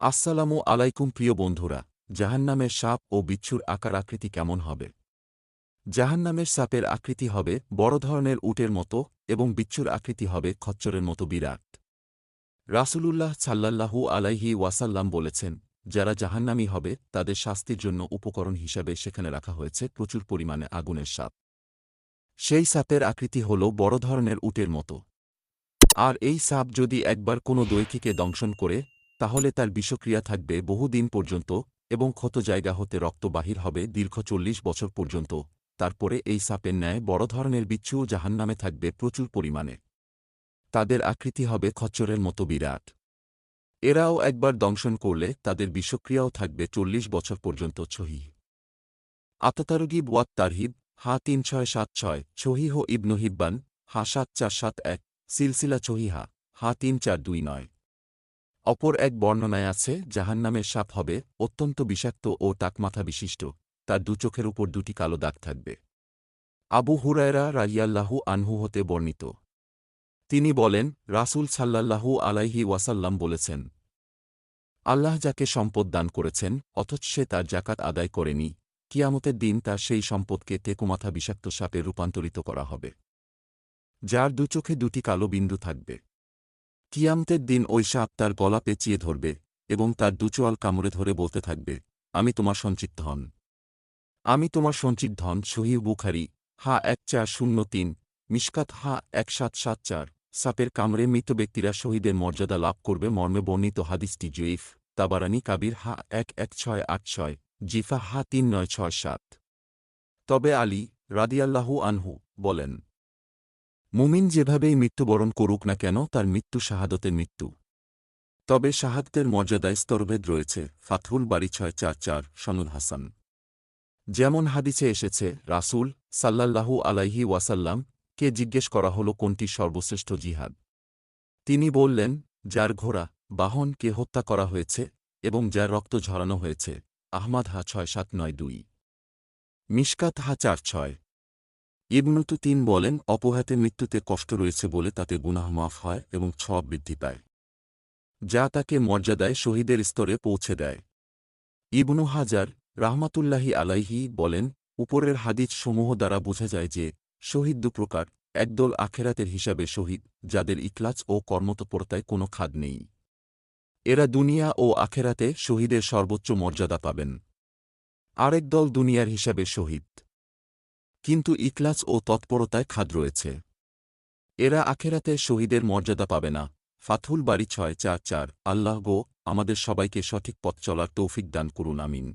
আসসালামু আলাইকুম প্রিয় বন্ধুরা, জাহান্নামের সাপ ও বিচ্ছুর আকার আকৃতি কেমন হবে? জাহান্নামের সাপের আকৃতি হবে বড় ধরনের উটের মতো এবং বিচ্ছুর আকৃতি হবে খচ্চরের মতো বিরাট। রাসুলুল্লাহ সাল্লাল্লাহু আলাইহি ওয়াসাল্লাম বলেছেন, যারা জাহান্নামি হবে, তাদের শাস্তির জন্য উপকরণ হিসাবে সেখানে রাখা হয়েছে প্রচুর পরিমাণে আগুনের সাপ। সেই সাপের আকৃতি হল বড় ধরনের উটের মতো। আর এই সাপ যদি একবার কোনো দৈকিকে দংশন করে তাহলে তার বিষক্রিয়া থাকবে বহুদিন পর্যন্ত এবং ক্ষত জায়গা হতে রক্ত বাহির হবে দীর্ঘ চল্লিশ বছর পর্যন্ত। তারপরে এই সাপের ন্যায় বড় ধরনের বিচ্ছুও জাহান্নামে থাকবে প্রচুর পরিমাণে। তাদের আকৃতি হবে খচ্চরের মতো বিরাট। এরাও একবার দংশন করলে তাদের বিষক্রিয়াও থাকবে চল্লিশ বছর পর্যন্ত ছহি। আতাতারগিব ওয়াত তারহিব হা তিন ছয় সাত ছয় ছহিহ ইবনু হিব্বান, হা সাত চার সাত এক, সিলসিলা ছহিহা হা তিন চার দুই নয়। অপর এক বর্ণনায় আছে জাহান্নামের সাপ হবে, অত্যন্ত বিষাক্ত ও টাকমাথা বিশিষ্ট, তার দু চোখের উপর দুটি কালো দাগ থাকবে। আবু হুরায়রা রাইয়াল্লাহু আনহু হতে বর্ণিত। তিনি বলেন, রাসূল সাল্লাল্লাহু আলাইহি ওয়াসাল্লাম বলেছেন, আল্লাহ যাকে সম্পদ দান করেছেন, অথচ সে তার জাকাত আদায় করেনি, কিয়ামতের দিন তার সেই সম্পদকে তেকুমাথা বিষাক্ত সাপে রূপান্তরিত করা হবে, যার দু চোখে দুটি কালো বিন্দু থাকবে। কিয়ামতের দিন ওই সাপ তার গলা পেঁচিয়ে ধরবে এবং তার দুচোয়াল কামড়ে ধরে বলতে থাকবে, আমি তোমার সঞ্চিত ধন। আমি তোমার সঞ্চিত ধন, সহিহ বুখারি, হা এক চার শূন্য তিন, মিশকাত হা এক সাত সাত চার। সাপের কামড়ে মৃত ব্যক্তিরা শহীদের মর্যাদা লাভ করবে মর্মে বর্ণিত হাদিসটি জয়ীফ, তাবারানি কাবির হা এক এক ছয় আট ছয়, জিফা হা তিন নয় ছয় সাত। তবে আলী রাদিয়াল্লাহু আনহু বলেন মুমিন যেভাবেই মৃত্যুবরণ করুক না কেন, তার মৃত্যু শাহাদতের মৃত্যু। তবে শাহাদতের মর্যাদায় স্তরভেদ রয়েছে। ফাথুল বাড়ি ছয় চার চার সনুল হাসান। যেমন হাদিসে এসেছে, রাসূল সাল্লাল্লাহু আলাইহি ওয়াসাল্লাম কে জিজ্ঞেস করা হল কোনটি সর্বশ্রেষ্ঠ জিহাদ। তিনি বললেন, যার ঘোড়া, বাহন কে হত্যা করা হয়েছে এবং যার রক্ত ঝরানো হয়েছে। আহমাদ হা ছয় সাত নয় দুই। মিশকাত হা চার ছয়। ইবনুতু তিন বলেন, অপঘাতে মৃত্যুতে কষ্ট রয়েছে বলে তাতে গুনাহ মাফ হয় এবং ছব বৃদ্ধি পায়। যা তাকে মর্যাদায় শহীদের স্তরে পৌঁছে দেয়। ইবনু হাজার রাহমাতুল্লাহি আলাইহি বলেন, উপরের হাদিস সমূহ দ্বারা বোঝা যায় যে, শহীদ দুপ্রকার একদল আখেরাতের হিসাবে শহীদ, যাদের ইকলাচ ও কর্মতপরতায় কোনো খাদ নেই। এরা দুনিয়া ও আখেরাতে শহীদের সর্বোচ্চ মর্যাদা পাবেন। আরেক দল দুনিয়ার হিসাবে শহীদ। কিন্তু ইকলাস ও তৎপরতায় খাদ রয়েছে। এরা আখেরাতে শহীদের মর্যাদা পাবে না। ফাথুল বাড়ি ছয় চার চার, আল্লাহ গো, আমাদের সবাইকে সঠিক পথ চলার তৌফিক দান করুন, আমিন।